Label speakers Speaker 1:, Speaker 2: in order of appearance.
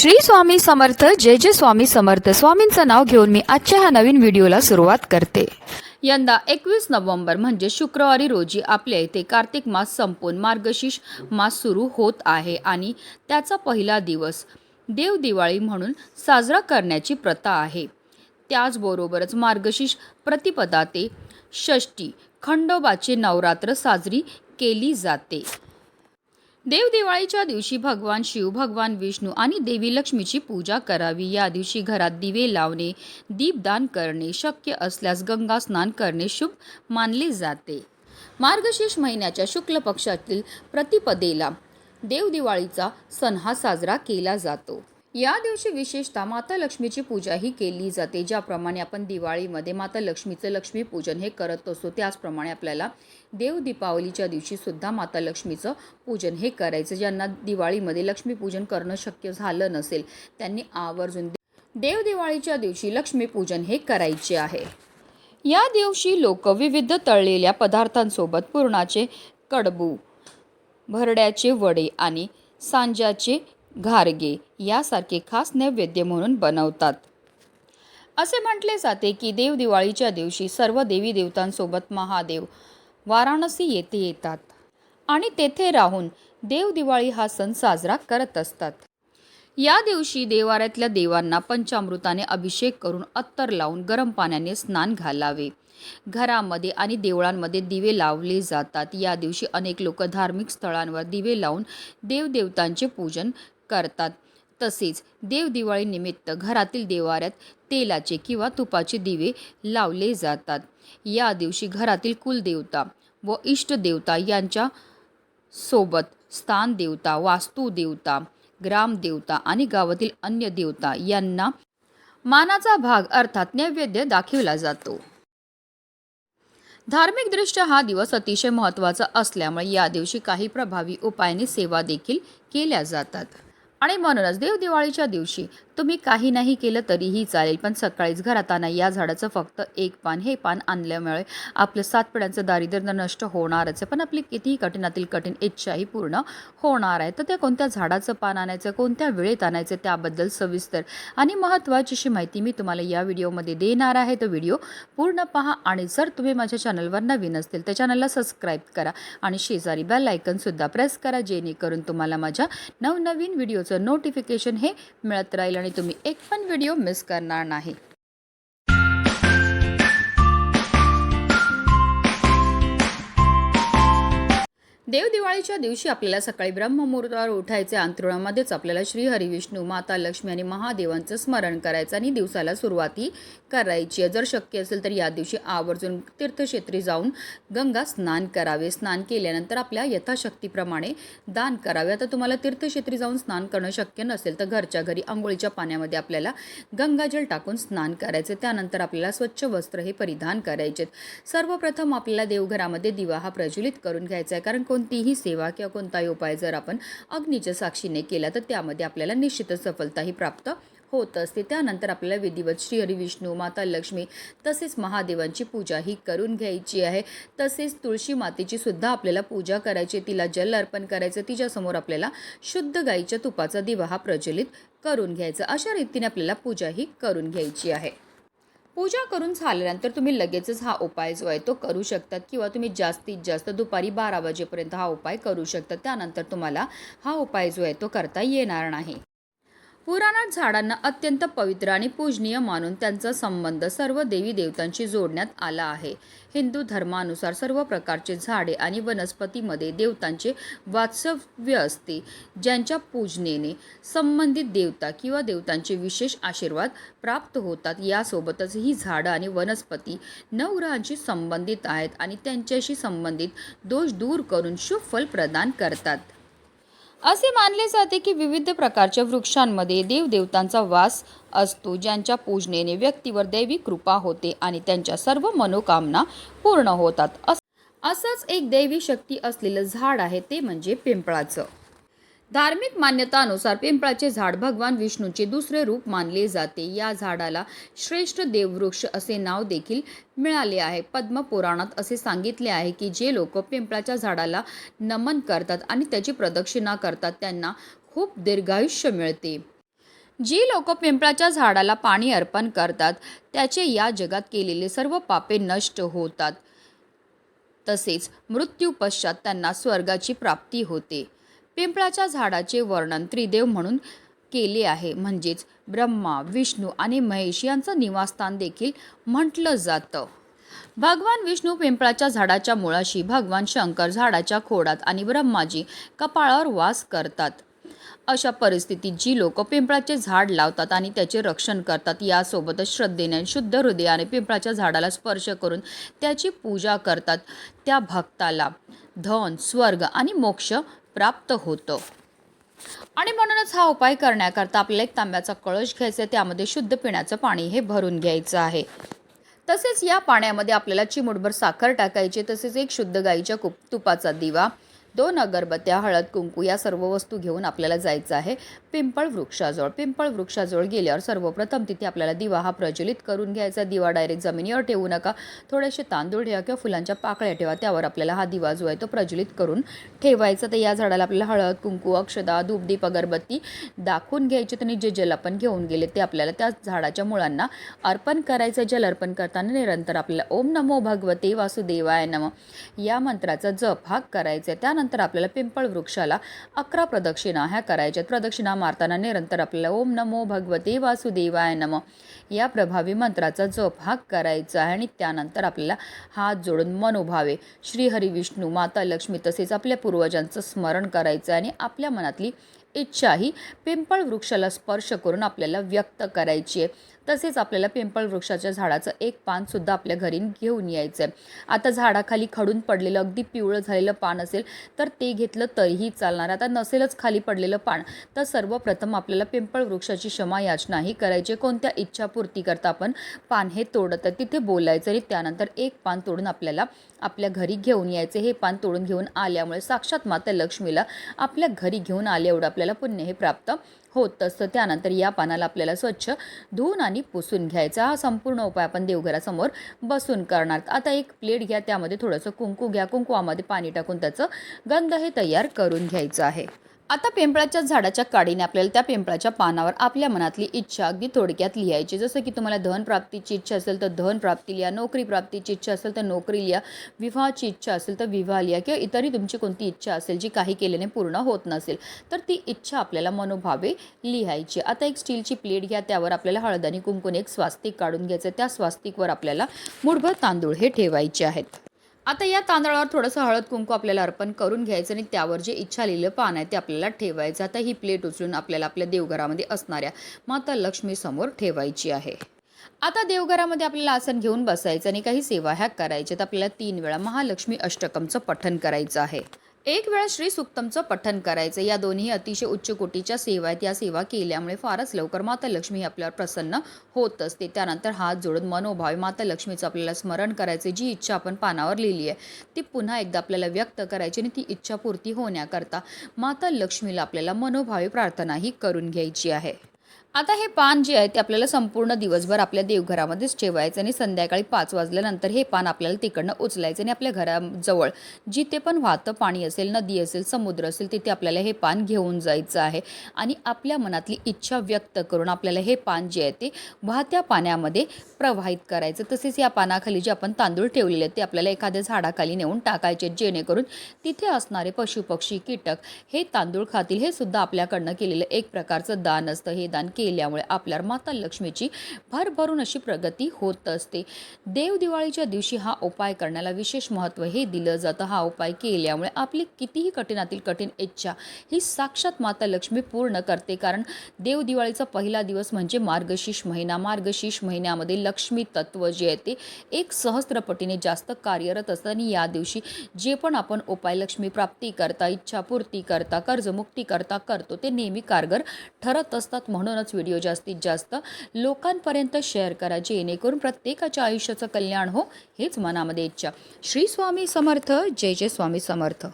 Speaker 1: श्री स्वामी समर्थ जय जय स्वामी समर्थ. स्वामींचं नाव घेऊन मी आजच्या ह्या नवीन व्हिडिओला सुरुवात करते. यंदा एकवीस नोव्हेंबर म्हणजे शुक्रवारी रोजी आपल्या इथे कार्तिक मास संपून मार्गशीर्ष मास सुरू होत आहे आणि त्याचा पहिला दिवस देव दिवाळी म्हणून साजरा करण्याची प्रथा आहे. त्याचबरोबरच मार्गशीर्ष प्रतिपदा ते षष्टी खंडोबाचे नवरात्र साजरी केली जाते. देवदिवाळीच्या दिवशी भगवान शिव भगवान विष्णू आणि देवी लक्ष्मीची पूजा करावी. या दिवशी घरात दिवे लावणे दीपदान करणे शक्य असल्यास गंगा स्नान करणे शुभ मानले जाते. मार्गशीर्ष महिन्याच्या शुक्ल पक्षातील प्रतिपदेला देवदिवाळीचा सण हा साजरा केला जातो. या दिवशी विशेषतः माता लक्ष्मीची पूजा ही केली जाते ज्याप्रमाणे आपण दिवाळीमध्ये माता लक्ष्मीचं लक्ष्मीपूजन हे करत असतो. त्याचप्रमाणे आपल्याला देव दीपावलीच्या दिवशी सुद्धा माता लक्ष्मीचं पूजन हे करायचं. ज्यांना दिवाळीमध्ये लक्ष्मीपूजन करणं शक्य झालं नसेल त्यांनी आवर्जून देव दिवाळीच्या दिवशी लक्ष्मीपूजन हे करायचे आहे. या दिवशी लोक विविध तळलेल्या पदार्थांसोबत पुरणाचे कडबू भरड्याचे वडे आणि सांज्याचे घारगे यासारखे खास नैवेद्य म्हणून बनवतात. असे म्हटले जाते की देवदिवाळीच्या दिवशी सर्व देवी देवतांसोबत महादेव वाराणसी येथे येतात आणि तेथे राहून देवदिवाळी हा सण साजरा करत असतात. या दिवशी देवाऱ्यातल्या देवांना पंचामृताने अभिषेक करून अत्तर लावून गरम पाण्याने स्नान घालावे. घरामध्ये आणि देवळांमध्ये दिवे लावले जातात. या दिवशी अनेक लोक धार्मिक स्थळांवर दिवे लावून देवदेवतांचे पूजन करतात. तसेच देवदिवाळीनिमित्त घरातील देवाऱ्यात तेलाचे किंवा तुपाचे दिवे लावले जातात. या दिवशी घरातील कुलदेवता व इष्टदेवता यांच्या सोबत स्थान देवता वास्तुदेवता ग्रामदेवता आणि गावातील अन्य देवता यांना मानाचा भाग अर्थात नैवेद्य दाखविला जातो. धार्मिकदृष्ट्या हा दिवस अतिशय महत्त्वाचा असल्यामुळे या दिवशी काही प्रभावी उपायाने सेवा देखील केल्या जातात. आणि म्हणूनच देव दिवाळीच्या दिवशी तुम्ही काही नाही केलं तरीही चालेल पण सकाळीच घरात या झाडाचं फक्त एक पान हे पान आणल्यामुळे आपलं सात पिढ्यांचं दारिद्र्य नष्ट होणारच आहे. पण आपली कितीही कठीणातील कठीण इच्छाही पूर्ण होणार आहे. तर त्या कोणत्या झाडाचं पान आणायचं कोणत्या वेळेत आणायचं त्याबद्दल सविस्तर आणि महत्त्वाची अशी माहिती मी तुम्हाला या व्हिडिओमध्ये देणार आहे. तर व्हिडिओ पूर्ण पहा आणि जर तुम्ही माझ्या चॅनलवर नवीन असतील तर चॅनलला सबस्क्राईब करा आणि शेजारी बेल आयकनसुद्धा प्रेस करा जेणेकरून तुम्हाला माझ्या नवनवीन व्हिडिओचं नोटिफिकेशन हे मिळत राहील आणि तुम्ही एक पण व्हिडिओ मिस करणार नाही. देव दिवाळीच्या दिवशी आपल्याला सकाळी ब्रह्ममुहूर्तावर उठायचे अंतरुणामध्येच आपल्याला श्री हरी विष्णू माता लक्ष्मी आणि महादेवांचं स्मरण करायचं आणि दिवसाला सुरुवाती करायची. जर शक्य असेल तर या दिवशी आवर्जून तीर्थक्षेत्री जाऊन गंगा स्नान करावे. स्नान केल्यानंतर आपल्या यथाशक्तीप्रमाणे दान करावे. आता तुम्हाला तीर्थक्षेत्री जाऊन स्नान करणं शक्य नसेल तर घरच्या घरी आंघोळीच्या पाण्यामध्ये आपल्याला गंगाजल टाकून स्नान करायचे. त्यानंतर आपल्याला स्वच्छ वस्त्र हे परिधान करायचे सर्वप्रथम आपल्याला देवघरामध्ये दिवा हा प्रज्वलित करून घ्यायचा आहे. कारण कोणतीही सेवा किंवा कोणताही उपाय जर आपण अग्नीच्या साक्षीने केला तर त्यामध्ये आपल्याला निश्चितच सफलताही प्राप्त होत असते. त्यानंतर आपल्याला विधिवत श्री हरी विष्णू माता लक्ष्मी तसेच महादेवांची पूजा ही करून घ्यायची आहे. तसेच तुळशी मातेची सुद्धा आपल्याला पूजा करायची तिला जल अर्पण करायचं तिच्यासमोर आपल्याला शुद्ध गाईच्या तुपाचा दिवा हा प्रज्वलित करून घ्यायचा. अशा रीतीने आपल्याला पूजा ही करून घ्यायची आहे. पूजा करून झाल्यानंतर तुम्ही लगेचच हा उपाय जो आहे तो करू शकतात किंवा तुम्ही जास्तीत जास्त दुपारी बारा वाजेपर्यंत हा उपाय करू शकता त्यानंतर तुम्हाला हा उपाय जो आहे तो करता येणार नाही. पुराणात झाडांना अत्यंत पवित्र आणि पूजनीय मानून त्यांचा संबंध सर्व देवी देवतांशी जोडण्यात आला आहे. हिंदू धर्मानुसार सर्व प्रकारचे झाडे आणि वनस्पतीमध्ये देवतांचे वात्सव्य असते ज्यांच्या पूजनेने संबंधित देवता किंवा देवतांचे विशेष आशीर्वाद प्राप्त होतात. यासोबतच ही झाडं आणि वनस्पती नवग्रहांशी संबंधित आहेत आणि त्यांच्याशी संबंधित दोष दूर करून शुभ फल प्रदान करतात. असे मानले जाते की विविध प्रकारच्या वृक्षांमध्ये देवदेवतांचा वास असतो ज्यांच्या पूजनेने व्यक्तीवर दैवी कृपा होते आणि त्यांच्या सर्व मनोकामना पूर्ण होतात. असंच एक दैवी शक्ती असलेलं झाड आहे ते म्हणजे पिंपळाचं. धार्मिक मान्यतानुसार पिंपळाचे झाड भगवान विष्णूचे दुसरे रूप मानले जाते. या झाडाला श्रेष्ठ देववृक्ष असे नाव देखील मिळाले आहे. पद्मपुराणात असे सांगितले आहे की जे लोक पिंपळाच्या झाडाला नमन करतात आणि त्याची प्रदक्षिणा करतात त्यांना खूप दीर्घायुष्य मिळते. जी लोक पिंपळाच्या झाडाला पाणी अर्पण करतात त्याचे या जगात केलेले सर्व पापे नष्ट होतात. तसेच मृत्यूपश्चात त्यांना स्वर्गाची प्राप्ती होते. पिंपळाच्या झाडाचे वर्णन त्रिदेव म्हणून केले आहे. म्हणजेच ब्रह्मा विष्णू आणि महेश यांचं निवासस्थान देखील म्हटलं जातं. भगवान विष्णू पिंपळाच्या झाडाच्या मुळाशी भगवान शंकर झाडाच्या खोडात आणि ब्रह्माजी कपाळावर वास करतात. अशा परिस्थितीत जी लोक पिंपळाचे झाड लावतात आणि त्याचे रक्षण करतात यासोबतच श्रद्धेने शुद्ध हृदयाने पिंपळाच्या झाडाला स्पर्श करून त्याची पूजा करतात. त्या भक्ताला धन स्वर्ग आणि मोक्ष प्राप्त होतं. आणि म्हणूनच हा उपाय करण्याकरता आपल्याला एक तांब्याचा कळश घ्यायचा आहे त्यामध्ये शुद्ध पिण्याचं पाणी हे भरून घ्यायचं आहे. तसेच या पाण्यामध्ये आपल्याला चिमूटभर साखर टाकायची तसेच एक शुद्ध गाईच्या कुप तुपाचा दिवा दोन अगरबत्त्या हळद कुंकू या सर्व वस्तू घेऊन आपल्याला जायचं आहे. पिंपळ वृक्षाजवळ पिंपळ वृक्षाजवळ गेल्यावर सर्वप्रथम तिथे आपल्याला दिवा हा प्रज्वलित करून घ्यायचा. दिवा डायरेक्ट जमिनीवर ठेवू नका. थोडेसे तांदूळ ठेवा किंवा फुलांच्या पाकळ्या ठेवा त्यावर आपल्याला हा दिवा जो आहे तो प्रज्वलित करून ठेवायचा. तर या झाडाला आपल्याला हळद कुंकू अक्षदा धूपदीप अगरबत्ती दाखवून घ्यायची. आणि जे जल आपण घेऊन गेले ते आपल्याला त्या झाडाच्या मुळांना अर्पण करायचं. जल अर्पण करताना निरंतर आपल्याला ओम नमो भगवते वासुदेवाय नम या मंत्राचा जप हा करायचा आहे. त्यानंतर आपल्याला पिंपळ वृक्षाला अकरा प्रदक्षिणा ह्या करायच्यात. प्रदक्षिणा मारताना निरंतर आपल्याला ओम नमो भगवते वासुदेवाय नम. या प्रभावी मंत्राचा जप हा करायचा आहे आणि त्यानंतर आपल्याला हात जोडून मनोभावे श्रीहरी विष्णू माता लक्ष्मी तसेच आपल्या पूर्वजांचं स्मरण करायचं आहे आणि आपल्या मनातली इच्छा ही पिंपळ वृक्षाला स्पर्श करून आपल्याला व्यक्त करायची आहे. तसेच आपल्याला पिंपळ वृक्षाच्या झाडाचं एक पानसुद्धा आपल्या घरी घेऊन यायचं आहे आता झाडाखाली खडून पडलेलं अगदी पिवळं झालेलं पान असेल तर ते घेतलं तरीही चालणार. आता नसेलच खाली पडलेलं पान तर सर्वप्रथम आपल्याला पिंपळ वृक्षाची क्षमा याचना ही करायची. कोणत्या इच्छापूर्ती करता आपण पान हे तोडत आहे तिथे बोलायचं आणि त्यानंतर एक पान तोडून आपल्याला आपल्या घरी घेऊन यायचे. हे पान तोडून घेऊन आल्यामुळे साक्षात माता लक्ष्मीला आपल्या घरी घेऊन आले एवढं आपल्याला पुण्य हे प्राप्त होत असतं त्यानंतर या पानाला आपल्याला स्वच्छ धुवून आणि पुसून घ्यायचा. हा संपूर्ण उपाय आपण देवघरासमोर बसून करणार. आता एक प्लेट घ्या त्यामध्ये थोडंसं कुंकू घ्या. कुंकुवामध्ये पाणी टाकून त्याचं गंध हे तयार करून घ्यायचं आहे. आता पिंपळाच्या झाडाच्या काडीने आपल्याला त्या पिंपळाच्या पानावर आपल्या मनातली इच्छा अगदी थोडक्यात लिहायची. जसं की तुम्हाला धन प्राप्तीची इच्छा असेल तर धन प्राप्ती लिहा नोकरी प्राप्तीची इच्छा असेल तर नोकरी लिहा विवाहाची इच्छा असेल तर विवाह लिहा किंवा इतरही तुमची कोणती इच्छा असेल जी काही केल्याने पूर्ण होत नसेल तर ती इच्छा आपल्याला मनोभावे लिहायची. आता एक स्टीलची प्लेट घ्या त्यावर आपल्याला हळद आणि कुंकून एक स्वास्तिक काढून घ्यायचं त्या स्वास्तिकवर आपल्याला मुठभर तांदूळ हे ठेवायचे आहेत. आता या तांदळावर थोडंसं हळद कुंकू आपल्याला अर्पण करून घ्यायचं आणि त्यावर जे इच्छा लिहिलं पान आहे ते आपल्याला ठेवायचं. आता ही प्लेट उचलून आपल्याला आपल्या देवघरामध्ये असणाऱ्या माता लक्ष्मी समोर ठेवायची आहे. आता देवघरामध्ये आपल्याला आसन घेऊन बसायचं आणि काही सेवा ह्या करायच्या तर आपल्याला तीन वेळा महालक्ष्मी अष्टकमचं पठण करायचं आहे. एक वेळा श्री सुक्तमचं पठन करायचं. या दोन्ही अतिशय उच्च कोटीच्या सेवा आहेत. या सेवा केल्यामुळे फारच लवकर माता लक्ष्मी आपल्यावर प्रसन्न होत असते. त्यानंतर हात जोडून मनोभावे माता लक्ष्मीचं आपल्याला स्मरण करायचे जी इच्छा आपण पानावर लिहिली आहे. ती पुन्हा एकदा आपल्याला व्यक्त करायची आणि ती इच्छापूर्ती होण्याकरता माता लक्ष्मीला आपल्याला मनोभावे प्रार्थनाही करून घ्यायची आहे. आता हे पान जे आहे ते आपल्याला संपूर्ण दिवसभर आपल्या देवघरामध्येच ठेवायचं आणि संध्याकाळी पाच वाजल्यानंतर हे पान आपल्याला तिकडनं उचलायचं आणि आपल्या घराजवळ जिथे पण वाहतं पाणी असेल नदी असेल समुद्र असेल तिथे आपल्याला हे पान घेऊन जायचं आहे. आणि आपल्या मनातली इच्छा व्यक्त करून आपल्याला हे पान जे आहे ते वाहत्या पाण्यामध्ये प्रवाहित करायचं. तसेच या पानाखाली जे आपण तांदूळ ठेवलेले आहेत ते आपल्याला एखाद्या झाडाखाली नेऊन टाकायचे जेणेकरून तिथे असणारे पशुपक्षी कीटक हे तांदूळ खातील. हे सुद्धा आपल्याकडनं केलेलं एक प्रकारचं दान असतं. हे दान केल्यामुळे आपल्यावर माता लक्ष्मीची भरभरून अशी प्रगती होत असते. देव दिवाळीच्या दिवशी हा उपाय करण्याला विशेष महत्त्व हे दिलं जातं. हा उपाय केल्यामुळे आपली कितीही कठीणातील कठीण इच्छा ही साक्षात माता लक्ष्मी पूर्ण करते. कारण देव दिवाळीचा पहिला दिवस म्हणजे मार्गशीर्ष महिना. मार्गशीर्ष महिन्यामध्ये लक्ष्मी तत्व जे आहे ते एक सहस्त्रपटीने जास्त कार्यरत असतं. आणि या दिवशी जे पण आपण उपाय लक्ष्मी प्राप्ती करता इच्छापूर्ती करता कर्जमुक्ती करता करतो ते नेहमी कारगर ठरत असतात. म्हणूनच व्हिडिओ जास्तीत जास्त लोकांपर्यंत शेअर करा जेणेकरून प्रत्येकाच्या आयुष्याचं कल्याण हो हेच मनामध्ये इच्छा. श्री स्वामी समर्थ जय जय स्वामी समर्थ.